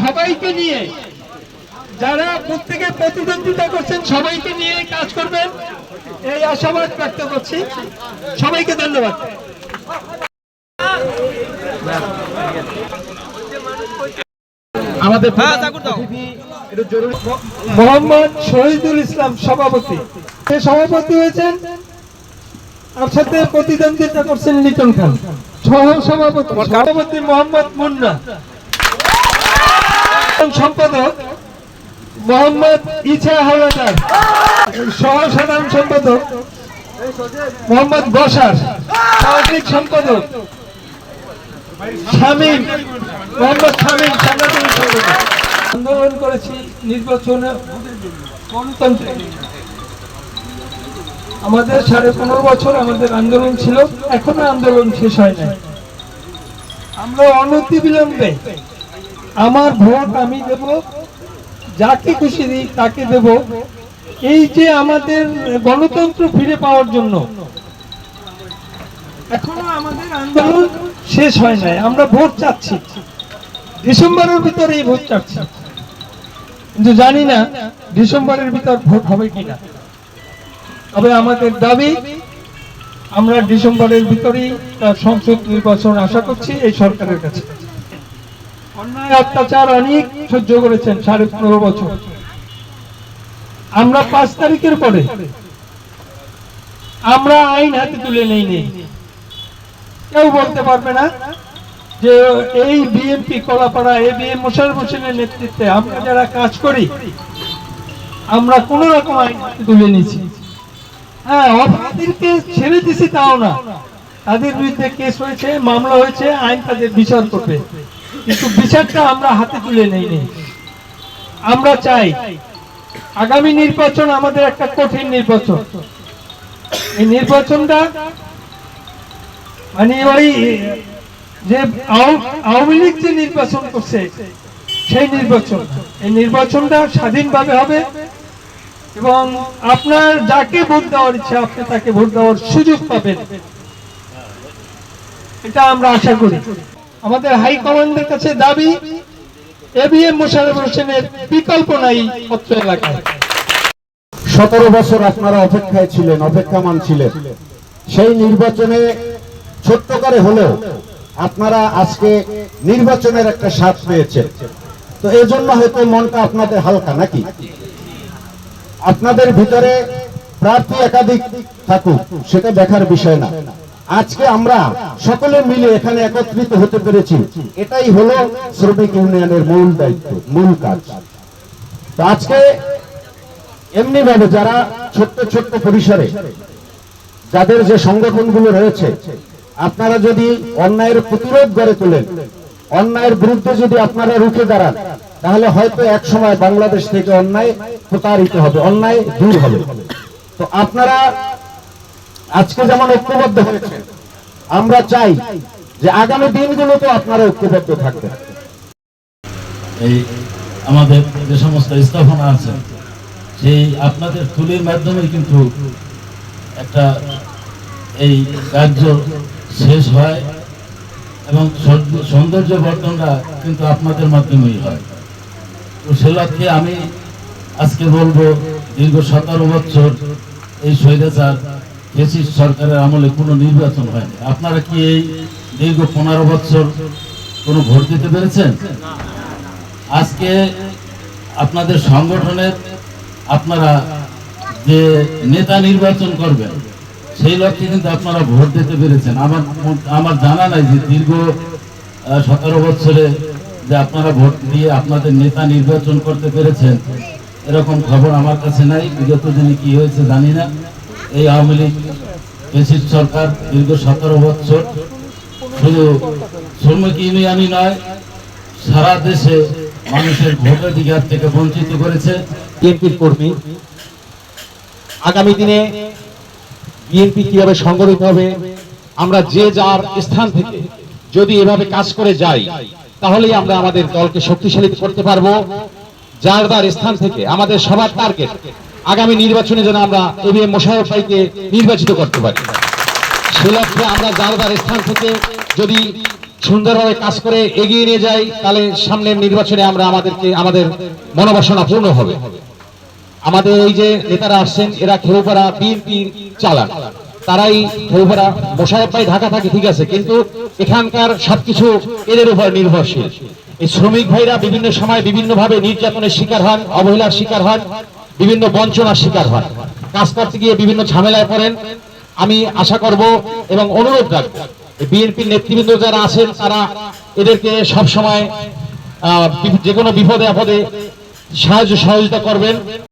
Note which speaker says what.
Speaker 1: সবাইকে নিয়ে যারা প্রত্যেকে প্রতিদ্বন্দ্বিতা করছেন সবাইকে নিয়ে কাজ করবেন। এই আশাবাদ ব্যক্ত করছি। সবাইকে ধন্যবাদ। আমাদের মোহাম্মদ শহীদুল ইসলাম সভাপতি। সে সভাপতি হয়েছেন তার সাথে প্রতিদ্বন্দ্বিতা করছেন লিটন খান। সহ সভাপতি সভাপতি মোহাম্মদ মুন্না। সম্পাদক মোহাম্মদ ইছা হাওলাদার সহ সাধারণ সম্পাদক মোহাম্মদ বসার সামাজিক সম্পাদক শামীম, মোহাম্মদ শামীম, সাংগঠনিক সম্পাদক। আন্দোলন করেছি নির্বাচনে গণতন্ত্রে। আমাদের সাড়ে পনেরো বছর আমাদের আন্দোলন ছিল, এখনও আন্দোলন শেষ হয় নাই। আমরা অনতি বিলম্বে আমার ভোট আমি দেব, যাকে খুশি দিই তাকে দেব। এই যে আমাদের গণতন্ত্র ফিরে পাওয়ার জন্য, এখনও আমাদের আন্দোলন শেষ হয় নাই, আমরা ভোট চাচ্ছি। ডিসেম্বরের ভিতরে এই ভোট চাচ্ছি। কিন্তু জানি না ডিসেম্বরের ভিতর ভোট হবে কিনা। তবে আমাদের দাবি, আমরা ডিসেম্বরের ভিতরেই তার সংসদ নির্বাচন আশা করছি এই সরকারের কাছে। অন্যায় অত্যাচার অনেক সহ্য করেছেন সাড়ে পনেরো বছর। আমরা পাঁচ তারিখের পরে আমরা আইন হাতে তুলে নেই কেউ বলতে পারবে না যে এই Kalapara A B M Mosharraf হোসেনের নেতৃত্বে আমরা যারা কাজ করি, আমরা কোন রকম আইন হাতে তুলে নিয়েছি। হ্যাঁ ছেড়ে দিছি তাও না। তাদের বিরুদ্ধে কেস হয়েছে, মামলা হয়েছে, আইন তাদের বিচার করবে। কিন্তু বিচারটা আমরা হাতে তুলে নেই আমরা চাই আগামী নির্বাচন আমাদের একটা কঠিন নির্বাচন। এই নির্বাচনটা মানে ওই যে আওয়ামী লীগ যে নির্বাচন করছে, সেই নির্বাচন। এই নির্বাচনটা স্বাধীনভাবে হবে এবং আপনার যাকে ভোট দেওয়ার ইচ্ছা, আপনি তাকে ভোট দেওয়ার সুযোগ পাবেন। এটা আমরা আশা করি। আমাদের হাই কমান্ডের কাছে দাবি এবিএম মোশারফ হোসেনের বিকল্প নাই অত্র এলাকায়।
Speaker 2: সতেরো বছর আপনারা অপেক্ষায় ছিলেন, অপেক্ষামান ছিলেন। সেই নির্বাচনে ছোট্ট করে হলেও আপনারা আজকে নির্বাচনের একটা স্বাদ পেয়েছেন। তো এই জন্য হয়তো মনটা আপনাদের হালকা নাকি? আপনাদের ভিতরে প্রার্থী একাধিক থাকুক, সেটা দেখার বিষয় না। আজকে আমরা সকলে মিলে এখানে একত্রিত হতে পেরেছি। এটাই হলো শ্রমিক ইউনিয়নের মূল দায়িত্ব, মূল কাজ। তো আজকে এমনি ভাবে যারা ছোট্ট ছোট্ট পরিসরে যাদের যে সংগঠনগুলো রয়েছে, আপনারা যদি অন্যায়ের প্রতিরোধ গড়ে তোলেন, অন্যায়ের বিরুদ্ধে যদি আপনারা রুখে দাঁড়ান, তাহলে হয়তো এক সময় বাংলাদেশ থেকে অন্যায় প্রতারিত হবে, অন্যায় দূর হবে। তো আপনারা আজকে যেমন ঐক্যবদ্ধ হয়েছে, আমরা চাই যে আগামী দিনগুলোতে আপনারা ঐক্যবদ্ধ থাকবেন।
Speaker 3: এই আমাদের যে সমস্ত স্থাপনা আছে, সেই আপনাদের তুলির মাধ্যমে কিন্তু একটা এই কার্য শেষ হয় এবং সৌন্দর্য- বর্ধনটা কিন্তু আপনাদের মাধ্যমেই হয়। তো সে লক্ষ্যে আমি আজকে বলব, দীর্ঘ সতেরো বছর এই স্বৈরাচার ফেসিস সরকারের আমলে কোনো নির্বাচন হয়নি। আপনারা কি এই দীর্ঘ পনেরো বছর কোনো ভোট দিতে পেরেছেন? আজকে আপনাদের সংগঠনের আপনারা যে নেতা নির্বাচন করবেন, সেই লক্ষ্যে কিন্তু আপনারা ভোট দিতে পেরেছেন। আমার আমার জানা নাই যে দীর্ঘ সতেরো বছরে যে আপনারা ভোট দিয়ে আপনাদের নেতা নির্বাচন করতে পেরেছেন, এরকম খবর আমার কাছে নাই। বিগত দিনে কি হয়েছে জানি না। এই আওয়ামী লীগ পেশির সরকার দীর্ঘ সতেরো বছর শুধু শ্রমিক ইউনিয়নই নয়, সারা দেশে মানুষের ভোটাধিকার থেকে বঞ্চিত করেছে।
Speaker 4: বিএনপির কর্মী, আগামী দিনে বিএনপি কীভাবে সংগঠিত হবে, আমরা যে যার স্থান থেকে যদি এভাবে কাজ করে যাই, তাহলেই আমরা আমাদের দলকে শক্তিশালী করতে পারব। যার যার স্থান থেকে আমাদের সবার টার্গেট আগামী নির্বাচনে যেন আমরা এবিএম মোশারফ ভাইকে নির্বাচিত করতে পারি। সে লক্ষ্যে আমরা যার যার স্থান থেকে যদি সুন্দরভাবে কাজ করে এগিয়ে নিয়ে যাই, তাহলে সামনের নির্বাচনে আমরা আমাদেরকে, আমাদের মনোবাসনা পূর্ণ হবে। আমাদের এই যে নেতারা আসছেন, এরা খেউপাড়া বিএনপি চালান তারাই খেউপাড়া মোশারফ ভাই ঢাকা থাকে, ঠিক আছে, কিন্তু এখানকার সবকিছু এদের উপর নির্ভরশীল। এই শ্রমিক ভাইরা বিভিন্ন সময় বিভিন্নভাবে নির্যাতনের শিকার হন, অবহেলার শিকার হন বিভিন্ন বঞ্চনার শিকার হয়। কাজ করতে গিয়ে বিভিন্ন ঝামেলায় পড়েন। আমি আশা করব এবং অনুরোধ রাখব বিএনপির নেতৃবৃন্দ যারা আছেন, তারা এদেরকে সব সময় যে কোনো বিপদে আপদে সাহায্য সহযোগিতা করবেন।